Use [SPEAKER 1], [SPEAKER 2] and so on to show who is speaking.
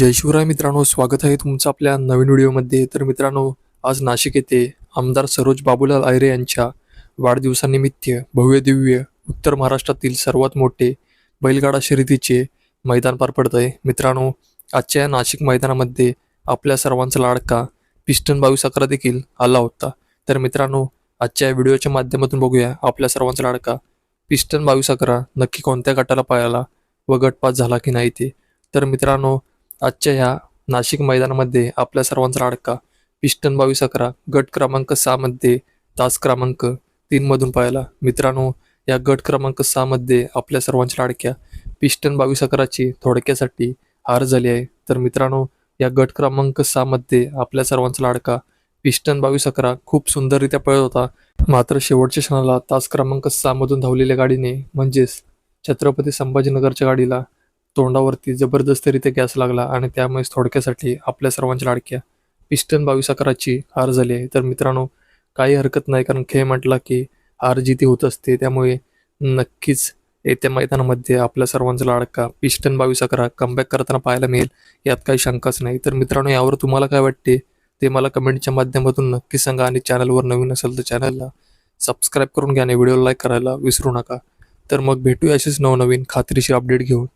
[SPEAKER 1] जय शिवराय मित्रांनो स्वागत आहे तुमचं आपल्या नवीन व्हिडिओमध्ये. तर मित्रांनो आज नाशिक येथे आमदार सरोज बाबूलाल आयरे यांच्या वाढदिवसानिमित्त भव्य दिव्य उत्तर महाराष्ट्रातील सर्वात मोठे बैलगाडा शर्यतीचे मैदान पार पडत आहे मित्रांनो आजच्या या नाशिक मैदानामध्ये आपल्या सर्वांचा लाडका पिस्टन बावीस अकरा देखील आला होता. तर मित्रांनो आजच्या या व्हिडिओच्या माध्यमातून बघूया आपल्या सर्वांचा लाडका पिस्टन बावीस अकरा नक्की कोणत्या गटाला पाळाला व गटपास झाला की नाही ते. तर मित्रांनो आजच्या ह्या नाशिक मैदानामध्ये आपल्या सर्वांचा लाडका पिस्टन बावीस अकरा गट क्रमांक सहामध्ये तास क्रमांक तीनमधून पाहिला मित्रांनो या गट क्रमांक सहामध्ये आपल्या सर्वांच्या लाडक्या पिस्टन बावीस अकराची थोडक्यासाठी हार झाली आहे. तर मित्रांनो या गट क्रमांक सहामध्ये आपल्या सर्वांचा लाडका पिस्टन बावीस अकरा खूप सुंदररित्या पळत होता. मात्र शेवटच्या क्षणाला तास क्रमांक सहामधून धावलेल्या गाडीने म्हणजेच छत्रपती संभाजीनगरच्या गाडीला तोंडावरती जबरदस्तरित्या गॅस लागला आणि त्यामुळेच थोडक्यासाठी आपल्या सर्वांच्या लाडक्या पिस्टन बावीस अकराची हार झाली आहे. तर मित्रांनो काही हरकत नाही कारण खेळ म्हटला की हार जिथे होत असते. त्यामुळे नक्कीच येत्या मैदानामध्ये आपल्या सर्वांचा लाडका पिस्टन बावीस अकरा कमबॅक करताना पाहायला मिळेल. यात काही शंकाच नाही. तर मित्रांनो यावर तुम्हाला काय वाटते? ते मला कमेंटच्या माध्यमातून नक्की सांगा आणि चॅनलवर नवीन असेल तर चॅनलला सबस्क्राईब करून घ्या आणि व्हिडिओ लाईक करायला विसरू नका. तर मग भेटूया अशीच नवनवीन खात्रीशीर अपडेट घेऊन.